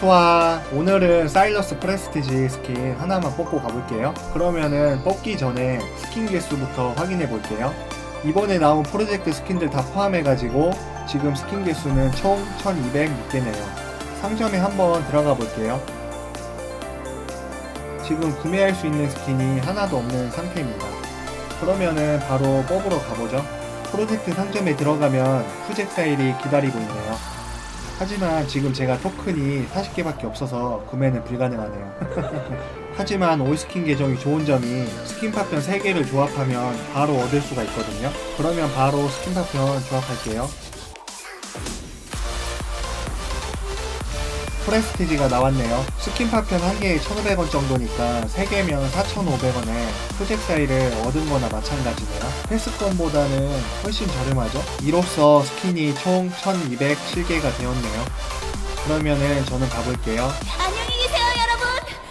좋아 오늘은 사일러스 프레스티지 스킨 하나만 뽑고 가볼게요. 그러면은 뽑기 전에 스킨 개수부터 확인해 볼게요. 이번에 나온 프로젝트 스킨들 다 포함해가지고 지금 스킨 개수는 총 1206개네요. 상점에 한번 들어가 볼게요. 지금 구매할 수 있는 스킨이 하나도 없는 상태입니다. 그러면은 바로 뽑으러 가보죠. 프로젝트 상점에 들어가면 후잭 사일이 기다리고 있네요 하지만 지금 제가 토큰이 40개밖에 없어서 구매는 불가능하네요. 하지만 올스킨 계정이 좋은 점이 스킨 파편 3개를 조합하면 바로 얻을 수가 있거든요. 그러면 바로 스킨 파편 조합할게요. 프레스티지가 나왔네요. 스킨 파편 1개에 1,500원 정도니까 3개면 4,500원에 프젝 사이를 얻은 거나 마찬가지네요. 패스권보다는 훨씬 저렴하죠? 이로써 스킨이 총 1,207개가 되었네요. 그러면은 저는 가볼게요. 안녕히